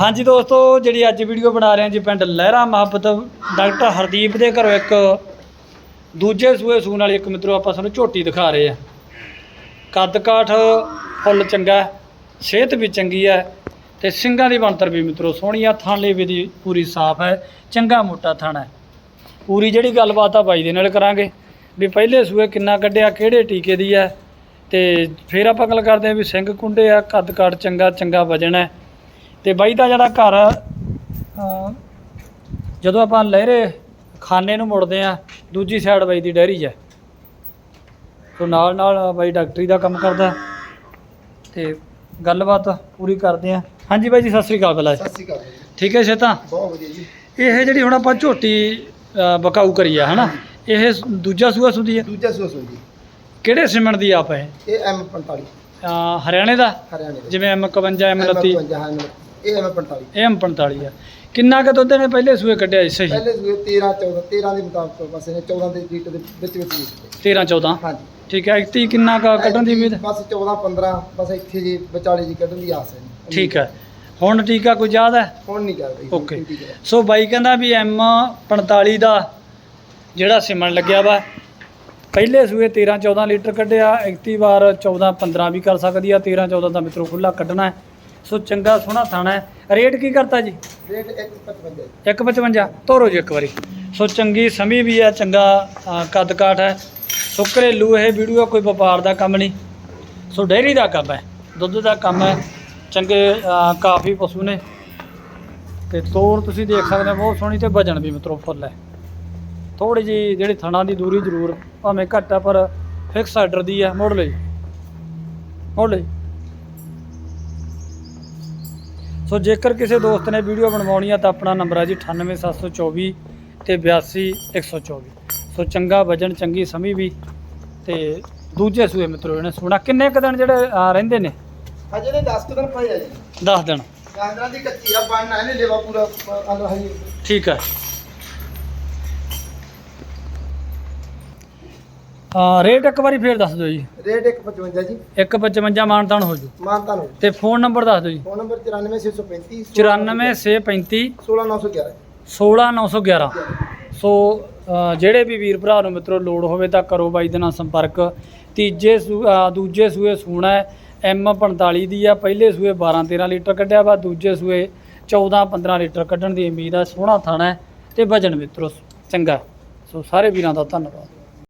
ਹਾਂਜੀ ਦੋਸਤੋ, ਜਿਹੜੀ ਅੱਜ ਵੀਡੀਓ ਬਣਾ ਰਹੇ ਹਾਂ ਜੀ ਪਿੰਡ ਲਹਿਰਾ ਮੁਹੱਬਤ ਡਾਕਟਰ ਹਰਦੀਪ ਦੇ ਘਰੋਂ ਇੱਕ ਦੂਜੇ ਸੂਏ ਸੂਣ ਵਾਲੀ ਇੱਕ ਮਿੱਤਰੋ ਆਪਾਂ ਸਾਨੂੰ ਝੋਟੀ ਦਿਖਾ ਰਹੇ ਆ ਕੱਦ ਕਾਠ ਫੁੱਲ ਚੰਗਾ ਸਿਹਤ ਵੀ ਚੰਗੀ ਹੈ ਤੇ ਸਿੰਘਾਂ ਦੀ ਬਣਤਰ ਵੀ ਮਿੱਤਰੋ ਸੋਹਣੀ ਆ ਥਣ ਲੇਵੇ ਦੀ ਪੂਰੀ ਸਾਫ਼ ਹੈ, ਚੰਗਾ ਮੋਟਾ ਥਣ ਹੈ। ਪੂਰੀ ਜਿਹੜੀ ਗੱਲਬਾਤ ਆ ਬਾਈ ਦੇ ਨਾਲ ਕਰਾਂਗੇ, ਵੀ ਪਹਿਲੇ ਸੂਏ ਕਿੰਨਾ ਕੱਢਿਆ, ਕਿਹੜੇ ਟੀਕੇ ਦੀ ਹੈ ਤੇ ਫਿਰ ਆਪਾਂ ਗੱਲ ਕਰਦੇ ਹਾਂ ਵੀ ਸਿੰਘ ਕੁੰਡੇ ਆ, ਕੱਦ ਕਾਠ ਚੰਗਾ ਚੰਗਾ ਵਜਨ ਹੈ। ਤੇ ਬਾਈ ਦਾ ਜਿਹੜਾ ਘਰ ਜਦੋਂ ਆਪਾਂ ਲਹਿਰੇ ਖਾਨੇ ਨੂੰ ਮੁੜਦੇ ਆ ਦੂਜੀ ਸਾਈਡ ਬਾਈ ਦੀ ਡੈਰੀ ਹੈ ਸੋ ਨਾਲ ਨਾਲ ਬਾਈ ਡਾਕਟਰੀ ਦਾ ਕੰਮ ਕਰਦਾ। ਤੇ ਗੱਲਬਾਤ ਪੂਰੀ ਕਰਦੇ ਆ। ਹਾਂਜੀ ਬਾਈ ਜੀ ਸਤਿ ਸ੍ਰੀ ਅਕਾਲ ਪਹਿਲਾਂ। ਸਤਿ ਸ਼੍ਰੀ ਅਕਾਲ ਜੀ। ਠੀਕ ਹੈ ਸ਼ੇਤਾ? ਬਹੁਤ ਵਧੀਆ ਜੀ। ਇਹ ਜਿਹੜੀ ਹੁਣ ਆਪਾਂ ਝੋਟੀ ਬਕਾਊ ਕਰੀ ਆ ਹਨਾ? ਇਹ ਦੂਜਾ ਸੂਆ ਸੁਦੀ ਹੈ ਦੂਜਾ ਸੂਆ ਜੀ ਕਿਹੜੇ ਸਿਮਣ ਦੀ ਆਪ ਹੈ ਇਹ ਐਮ 45 ਅਹ, ਹਰਿਆਣੇ ਦਾ? ਹਰਿਆਣੇ ਜਿਵੇਂ ਐਮ 51 ਐਮ 29 M52 ਹਾਂ, M- ਇਹ ਐਮ 45 ਇਹ ਐਮ 45 ਆ। ਕਿੰਨਾ ਕੁ ਦੁੱਧ ਨੇ ਪਹਿਲੇ ਸੂਏ ਕੱਢਿਆ ਸੀ? ਸਹੀ। ਪਹਿਲੇ ਸੂਏ 13 14 13 ਦੇ ਮੁਤਾਬਕ ਬਸ ਇਹਨੇ 14 ਦੇ ਲੀਟਰ ਦੇ ਵਿੱਚ ਵਿੱਚ ਹੀ 13 14 ਹਾਂਜੀ। ਠੀਕ ਹੈ ਇਕਤੀ ਕਿੰਨਾ ਕੁ ਕੱਢਣ ਦੀ ਉਮੀਦ? ਬਸ 14 15 ਬਸ ਇੱਥੇ ਜੀ ਵਿਚਾਲੇ ਜੀ ਕੱਢਣ ਦੀ ਆਸ ਹੈ। ਜੀ। ਠੀਕ ਹੈ। ਹੁਣ ਟੀਕਾ ਕੋਈ ਯਾਦ ਹੈ ਹੁਣ ਨਹੀਂ ਕਰ ਰਹੀ ਓਕੇ ਸੋ ਬਾਈ ਕਹਿੰਦਾ ਵੀ ਐਮ 45 ਦਾ ਜਿਹੜਾ ਸਿਮਣ ਲੱਗਿਆ ਵਾ ਪਹਿਲੇ ਸੂਏ 13 14 ਲੀਟਰ ਕੱਢਿਆ 31 ਵਾਰ 14 15 ਵੀ ਕਰ ਸਕਦੀ ਆ 13 14 ਦਾ ਮਿੱਤਰੋ ਖੁੱਲਾ ਕੱਢਣਾ ਹੈ। ਸੋ ਚੰਗਾ ਸੋਹਣਾ ਥਾਣਾ ਹੈ। ਰੇਟ ਕੀ ਕਰਤਾ ਜੀ? ਰੇਟ 155 155 ਤੋਰੋ ਜੀ ਇੱਕ ਵਾਰੀ। ਸੋ ਚੰਗੀ ਸਮੀ ਵੀ ਹੈ ਚੰਗਾ ਕੱਦ ਕਾਠ ਹੈ। ਸੋ ਘਰੇਲੂ ਇਹ ਵੀਡੀਓ ਕੋਈ ਵਪਾਰ ਦਾ ਕੰਮ ਨਹੀਂ। ਸੋ ਡੇਅਰੀ ਦਾ ਕੰਮ ਹੈ ਦੁੱਧ ਦਾ ਕੰਮ ਹੈ। ਚੰਗੇ ਕਾਫੀ ਪਸ਼ੂ ਨੇ। ਤੇ ਤੋਰ ਤੁਸੀਂ ਦੇਖ ਸਕਦੇ ਹੋ ਬਹੁਤ ਸੋਹਣੀ ਤੇ ਵਜਨ ਵੀ ਮਿੱਤਰੋ ਫੁੱਲ ਹੈ। ਥੋੜੀ ਜੀ ਜਿਹੜੀ ਥਣਾ ਦੀ ਦੂਰੀ ਜ਼ਰੂਰ ਭਾਵੇਂ ਘੱਟ ਆ ਪਰ ਫਿਕਸ ਆਰਡਰ ਦੀ ਹੈ ਮੋੜ ਲਈ ਮੋੜ ਲਈ ਸੋ ਜੇਕਰ ਕਿਸੇ ਦੋਸਤ ਨੇ ਵੀਡੀਓ ਬਣਵਾਉਣੀ ਆ ਤਾਂ ਆਪਣਾ ਨੰਬਰ ਹੈ ਜੀ 98724 ਤੇ 82124 ਸੋ ਚੰਗਾ ਵਜਨ ਚੰਗੀ ਸਮੀ ਵੀ ਤੇ ਦੂਜੇ ਸੂਏ ਮਿੱਤਰੋ ਇਹਨੇ ਸੁਣਾ ਕਿੰਨੇ ਕੁ ਦਿਨ ਜਿਹੜੇ ਆ, ਰਹਿੰਦੇ ਨੇ? ਹਜੇ ਦੇ 10 ਕੁ ਦਿਨ ਪਏ ਆ ਜੀ। 10 ਦਿਨ। ਗਾਂਦਰਾ ਦੀ ਕੱਚੀ ਆ ਬਣਨਾ ਇਹਨੇ ਲੇਵਾ ਪੂਰਾ ਆਲੋ ਹਜੇ। ਠੀਕ ਹੈ ਰੇਟ ਇੱਕ ਵਾਰੀ ਫੇਰ ਦੱਸ ਦਿਓ ਜੀ। ਰੇਟ 155 ਜੀ। 155 ਮਾਨਤਾਨ ਹੋ ਜੂ। ਮਾਨਤਾ ਨੂੰ ਤੇ ਫੋਨ ਨੰਬਰ ਦੱਸ ਦਿਓ ਜੀ। ਫੋਨ ਨੰਬਰ 94635 94635 16911 16911 ਸੋ ਜਿਹੜੇ ਵੀ ਵੀਰ ਭਰਾ ਨੂੰ ਮਿੱਤਰੋ ਲੋੜ ਹੋਵੇ ਤਾਂ ਕਰੋ ਬਾਈ ਦੇ ਨਾਲ ਸੰਪਰਕ। ਤੀਜੇ ਦੂਜੇ ਸੂਏ ਸੂਣਾ ਐਮ 45 ਦੀ ਆ। ਪਹਿਲੇ ਸੂਏ 12 13 ਲੀਟਰ ਕੱਢਿਆ ਵਾ ਦੂਜੇ ਸੂਏ 14 15 ਲੀਟਰ ਕੱਢਣ ਦੀ ਉਮੀਦ ਆ। ਸੋਹਣਾ ਥਾਣਾ ਹੈ ਤੇ ਵਜਨ ਮਿੱਤਰੋ ਚੰਗਾ ਸੋ ਸਾਰੇ ਵੀਰਾਂ ਦਾ ਧੰਨਵਾਦ।